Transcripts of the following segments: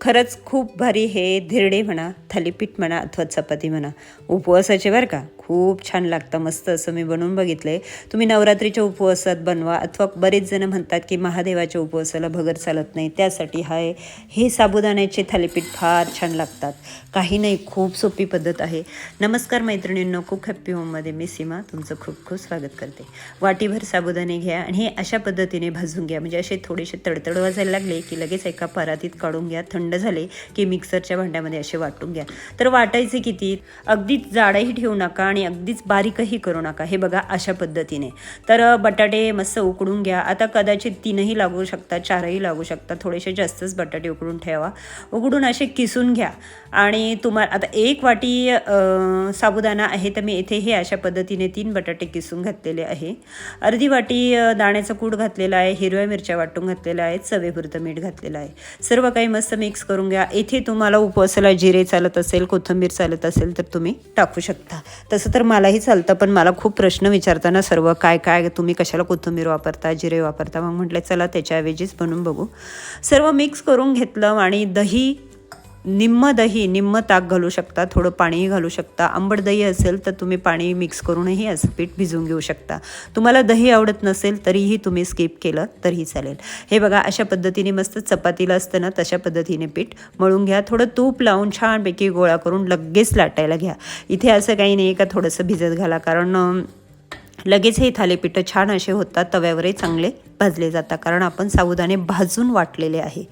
खरंच खूप भारी हे धिरडे म्हणा थालीपीठ म्हणा अथवा चपाती म्हणा. उपवासाचे बरं का? खूप छान लागतं मस्त असं मी बनवून बघितलं आहे तुम्ही नवरात्रीच्या उपवासात बनवा अथवा बरेच जण म्हणतात की महादेवाच्या उपवासाला भगर चालत नाही त्यासाठी हाय. हे साबुदाण्याचे थालीपीठ फार छान लागतात. काही नाही खूप सोपी पद्धत आहे. नमस्कार मैत्रिणींनो खूप हॅप्पी होममध्ये मी सीमा तुमचं खूप खूप स्वागत करते. वाटीभर साबुदाणे घ्या आणि हे अशा पद्धतीने भाजून घ्या. म्हणजे असे थोडेसे तडतड वाजायला लागले की लगेच एका परातीत काढून घ्या. थंड झाले की मिक्सरच्या भांड्यामध्ये असे वाटून घ्या. तर वाटायचे किती? अगदीच जाडही ठेवू नका आणि आणि अगदीच बारीकही करू नका. हे बघा अशा पद्धतीने. तर बटाटे मस्त उकडून घ्या. आता कदाचित तीनही लागू शकतात चारही लागू शकतात थोडेसे जास्तच बटाटे उकडून ठेवा. उकडून असे किसून घ्या. आणि तुम्हाला आता एक वाटी साबुदाणा आहे तर मी येथे हे अशा पद्धतीने तीन बटाटे किसून घातलेले आहे. अर्धी वाटी दाण्याचं कूट घातलेलं आहे हिरव्या मिरच्या वाटून घातलेल्या आहेत चवेपुरतं मीठ घातलेलं आहे. सर्व काही मस्त मिक्स करून घ्या. इथे तुम्हाला उपवासाला जिरे चालत असेल कोथिंबीर चालत असेल तर तुम्ही टाकू शकता. तसं तर मलाही चालतं पण मला खूप प्रश्न विचारताना सर्व काय काय तुम्ही कशाला कोथिंबीर वापरता जिरे वापरता? मग म्हटलं चला त्याच्याऐवजीच बनवून बघू. सर्व मिक्स करून घेतलं आणि दही निम्म दही निम्म ताक घालू शकता थोडं पाणीही घालू शकता. आंबट दही असेल तर तुम्ही पाणी मिक्स करूनही असं पीठ भिजवून घेऊ शकता. तुम्हाला दही आवडत नसेल तरीही तुम्ही स्किप केलं तरीही चालेल. हे बघा अशा पद्धतीने मस्त चपातीला असतं ना तशा पद्धतीने पीठ मळून घ्या. थोडं तूप लावून छानपैकी गोळा करून लगेच लाटायला घ्या. इथे असं काही नाही का थोडंसं भिजत घाला कारण लगेच हे थालीपीठं छान असे होतात तव्यावरही चांगले भाजले जातात. कारण आपण सावधाने भाजून वाटलेले आहे.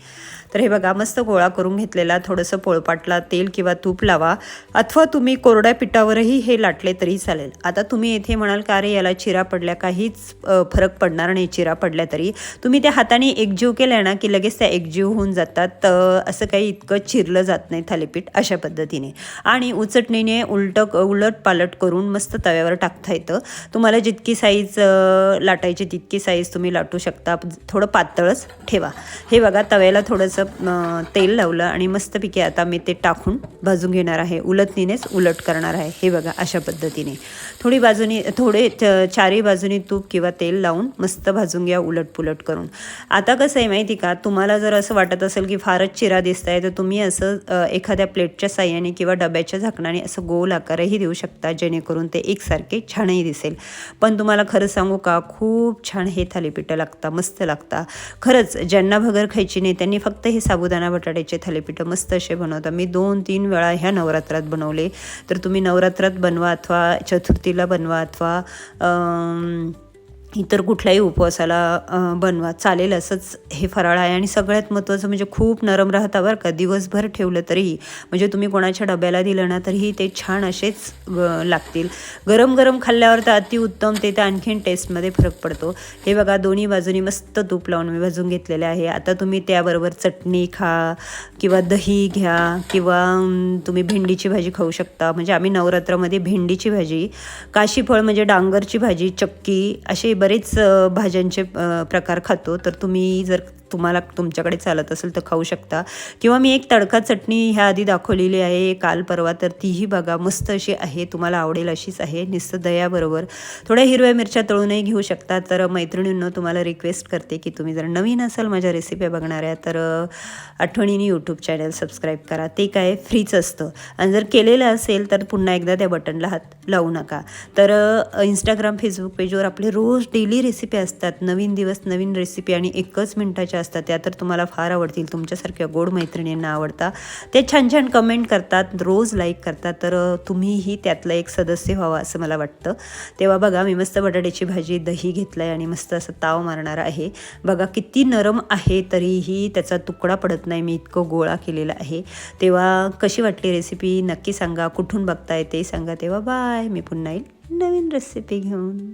तर हे बघा मस्त गोळा करून घेतलेला थोडंसं पोळपाटला तेल किंवा तूप लावा. अथवा तुम्ही कोरड्या पिठावरही हे लाटले तरी चालेल. आता तुम्ही येथे म्हणाल का रे याला चिरा पडल्या काहीच फरक पडणार नाही चिरा पडल्या तरी. तुम्ही त्या हाताने एकजीव केल्या ना की लगेच त्या एकजीव होऊन जातात. तर असं काही इतकं चिरलं जात नाही थालीपीठ अशा पद्धतीने. आणि उचटणीने उलट उलट पालट करून मस्त तव्यावर टाकता येतं. तुम्हाला जितकी साईज लाटायची तितकी साईज तुम्ही लाटू शकता. थोडं पातळच ठेवा. हे बघा तव्याला थोडंसं थोडं तेल लावलं आणि मस्तपैकी आता मी ते टाकून भाजून घेणार आहे. उलटणीनेच उलट करणार आहे. हे बघा अशा पद्धतीने. थोडी बाजूनी थोडे चारही बाजूनी तूप किंवा तेल लावून मस्त भाजून घ्या उलटपुलट करून. आता कसं आहे माहिती का? तुम्हाला जर असं वाटत असेल की फारच चिरा दिसत आहे तर तुम्ही असं एखाद्या प्लेटच्या साह्याने किंवा डब्याच्या झाकणाने असं गोल आकारही देऊ शकता जेणेकरून ते एकसारखे छानही दिसेल. पण तुम्हाला खरं सांगू का? खूप छान हे थालीपीठं लागतात मस्त लागतात खरंच ज्यांना भगर खायची नाही त्यांनी फक्त हे साबुदाणा बटाट्याचे थालीपीठं मस्त असे बनवतात. मी दोन तीन वेळा ह्या नवरात्रात बनवले. तर तुम्ही नवरात्रात बनवा अथवा चतुर्थीला बनवा अथवा इतर कुठल्याही उपवासाला बनवा. चालेल असंच हे फराळ आहे आणि सगळ्यात महत्त्वाचं म्हणजे खूप नरम राहता बरं का. दिवसभर ठेवलं तरीही. म्हणजे तुम्ही कोणाच्या डब्याला दिलं ना तरीही ते छान असेच लागतील. गरम गरम खाल्ल्यावर तर अतिउत्तम ते तर आणखीन टेस्टमध्ये फरक पडतो. हे बघा दोन्ही बाजूनी मस्त तूप लावून मी भाजून घेतलेले आहे. आता तुम्ही त्याबरोबर चटणी खा किंवा दही घ्या किंवा तुम्ही भेंडीची भाजी खाऊ शकता. म्हणजे आम्ही नवरात्रामध्ये भेंडीची भाजी काशीफळ म्हणजे डांगरची भाजी चक्की असे बरेच भाज्यांचे प्रकार खातो. तर तुम्ही जर तुम्हाला तुमच्याकडे चालत असेल तर खाऊ शकता. किंवा मी एक तडका चटणी ह्या आधी दाखवलेली आहे काल परवा तर तीही बघा. मस्त अशी आहे तुम्हाला आवडेल अशीच आहे. नुसतं दयाबरोबर. थोड्या हिरव्या मिरच्या तळूनही घेऊ शकता. तर मैत्रिणींनो तुम्हाला रिक्वेस्ट करते की तुम्ही जर नवीन असाल माझ्या रेसिपी बघणाऱ्या तर आठवणीने यूट्यूब चॅनल सबस्क्राईब करा. ते काय फ्रीच असतं. आणि जर केलेलं असेल तर पुन्हा एकदा त्या बटनला हात लावू नका. तर इंस्टाग्राम फेसबुक पेजवर आपले रोज डेली रेसिपी असतात नवीन दिवस नवीन रेसिपी आणि एकच मिनटाच्या असतात त्या तर तुम्हाला फार आवडतील. तुमच्यासारख्या गोड मैत्रिणींना आवडता. ते छान छान कमेंट करतात रोज लाईक करतात. तर तुम्हीही त्यातलं एक सदस्य व्हावं असं मला वाटतं. तेव्हा बघा मी मस्त बटाट्याची भाजी दही घेतलं आहे आणि मस्त असं ताव मारणार आहे. बघा किती नरम आहे तरीही त्याचा तुकडा पडत नाही. मी इतकं गोळा केलेला आहे. तेव्हा कशी वाटली रेसिपी? नक्की सांगा. कुठून बघताय ते सांगा. तेव्हा बाय मी पुन्हा येईल नवीन रेसिपी घेऊन.